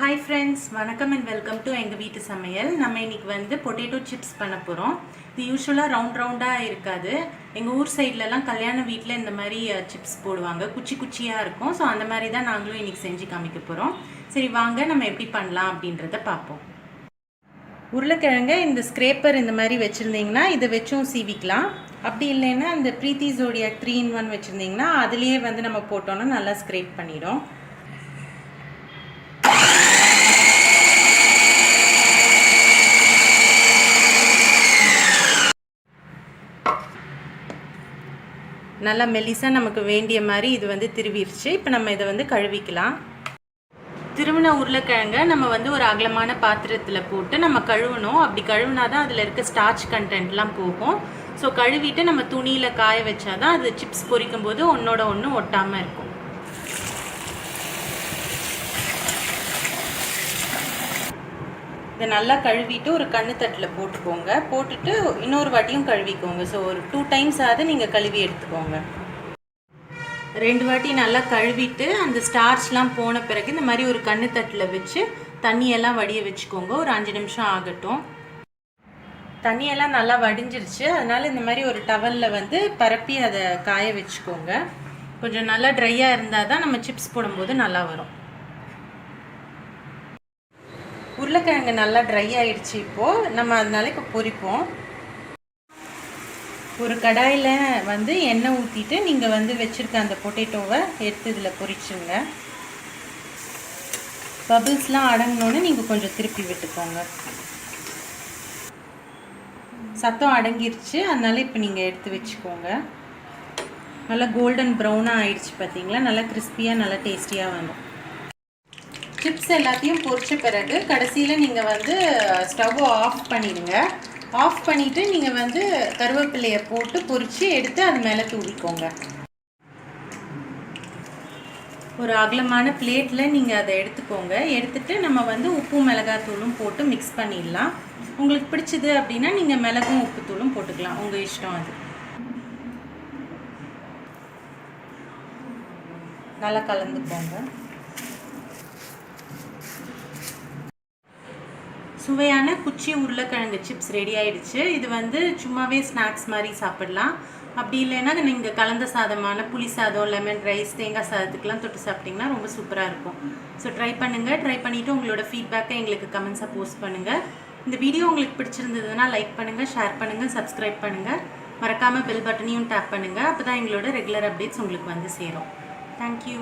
Hi friends வணக்கம் and welcome to எங்கள் வீட்டு சமையல். நம்ம இன்றைக்கி வந்து பொட்டேட்டோ சிப்ஸ் பண்ண போகிறோம் இது யூஸ்வலாக ரவுண்ட் ரவுண்டாக இருக்காது. எங்கள் ஊர் சைட்லலாம் கல்யாண வீட்டில் இந்த மாதிரி சிப்ஸ் போடுவாங்க. குச்சி குச்சியாக இருக்கும். ஸோ அந்த மாதிரி தான் நாங்களும் இன்றைக்கி செஞ்சு காமிக்க போகிறோம் சரி வாங்க நம்ம எப்படி பண்ணலாம் அப்படின்றத பார்ப்போம். உருளைக்கிழங்க இந்த ஸ்க்ரேப்பர் இந்த மாதிரி வச்சுருந்தீங்கன்னா இதை வச்சும் சீவிக்கலாம். அப்படி இல்லைன்னா இந்த ப்ரீத்தி ஜோடியா த்ரீ இன் ஒன் வச்சுருந்தீங்கன்னா அதுலேயே வந்து நம்ம போட்டோன்னா நல்லா ஸ்க்ரேப் பண்ணிடும். நல்லா மெலிசாக நமக்கு வேண்டிய மாதிரி இது வந்து திருவிருச்சு. இப்போ நம்ம இதை வந்து கழுவிக்கலாம். திருவின உருளைக்கிழங்க நம்ம வந்து ஒரு அகலமான பாத்திரத்தில் போட்டு நம்ம கழுவணும். அப்படி கழுவினா தான் அதில் இருக்க ஸ்டார்ச் கண்டென்ட்லாம் போகும். ஸோ கழுவிட்டு நம்ம துணியில் காய வச்சாதான் அது சிப்ஸ் பொரிக்கும் போது ஒன்றோட ஒன்று ஒட்டாமல் இருக்கும். இதை நல்லா கழுவிட்டு ஒரு கண்ணு தட்டில் போட்டுக்கோங்க. போட்டுட்டு இன்னொரு வாட்டியும் கழுவிக்கோங்க. ஸோ ஒரு டூ டைம்ஸ் ஆகுது நீங்கள் கழுவி எடுத்துக்கோங்க. ரெண்டு வாட்டி நல்லா கழுவிட்டு அந்த ஸ்டார்ச்லாம் போன பிறகு இந்த மாதிரி ஒரு கண்ணு தட்டில் வச்சு தண்ணியெல்லாம் வடிய வச்சுக்கோங்க. ஒரு அஞ்சு நிமிஷம் ஆகட்டும். தண்ணியெல்லாம் நல்லா வடிஞ்சிருச்சு. அதனால் இந்த மாதிரி ஒரு டவலில் வந்து பரப்பி அதை காய வச்சுக்கோங்க. கொஞ்சம் நல்லா ட்ரையாக இருந்தால் தான் நம்ம சிப்ஸ் போடும்போது நல்லா வரும். உருளைக்கிழங்கு நல்லா ட்ரை ஆகிடுச்சு இப்போது நம்ம அதனால இப்போ பொரிப்போம். ஒரு கடாயில் வந்து எண்ணெய் ஊற்றிட்டு நீங்கள் வந்து வச்சுருக்க அந்த பொட்டேட்டோவை எடுத்து இதில் பொரிச்சுங்க. பபிள்ஸ்லாம் அடங்கினோன்னு நீங்கள் கொஞ்சம் திருப்பி விட்டுக்கோங்க. சத்தம் அடங்கிருச்சு. அதனால் இப்போ நீங்கள் எடுத்து வச்சுக்கோங்க. நல்லா கோல்டன் ப்ரௌனாக ஆயிடுச்சு பார்த்தீங்களா நல்லா கிறிஸ்பியாக நல்லா டேஸ்டியாக வரும். சிப்ஸ் எல்லாத்தையும் பொரித்த பிறகு கடைசியில் நீங்கள் வந்து ஸ்டவ் ஆஃப் பண்ணிடுங்க. ஆஃப் பண்ணிவிட்டு நீங்கள் வந்து கருவேப்பிலையை போட்டு பொரித்து எடுத்து அது மேலே தூவிக்கோங்க. ஒரு அகலமான பிளேட்டில் நீங்கள் அதை எடுத்துக்கோங்க. எடுத்துகிட்டு நம்ம வந்து உப்பு மிளகாத்தூளும் போட்டு மிக்ஸ் பண்ணிடலாம். உங்களுக்கு பிடிச்சது அப்படின்னா நீங்கள் மிளகும் உப்புத்தூளும் போட்டுக்கலாம். உங்கள் இஷ்டம் அது. நல்லா கலந்துக்கோங்க. சுவையான குச்சி உருளைக்கிழங்கு சிப்ஸ் ரெடி ஆயிடுச்சு. இது வந்து சும்மாவே ஸ்நாக்ஸ் மாதிரி சாப்பிடலாம். அப்படி இல்லைன்னா நீங்கள் கலந்த சாதமான புளி சாதம் லெமன் ரைஸ் தேங்காய் சாதத்துக்கெலாம் தொட்டு சாப்பிட்டிங்கன்னா ரொம்ப சூப்பராக இருக்கும். ஸோ ட்ரை பண்ணுங்கள் ட்ரை பண்ணிவிட்டு உங்களோட ஃபீட்பேக்கை எங்களுக்கு கமெண்ட்ஸாக போஸ்ட் பண்ணுங்கள் இந்த வீடியோ உங்களுக்கு பிடிச்சிருந்ததுன்னா லைக் பண்ணுங்கள் ஷேர் பண்ணுங்கள் சப்ஸ்கிரைப் பண்ணுங்கள் மறக்காமல் பெல் பட்டனையும் டேப் பண்ணுங்கள் அப்போ தான் எங்களோட ரெகுலர் அப்டேட்ஸ் உங்களுக்கு வந்து சேரும். தேங்க்யூ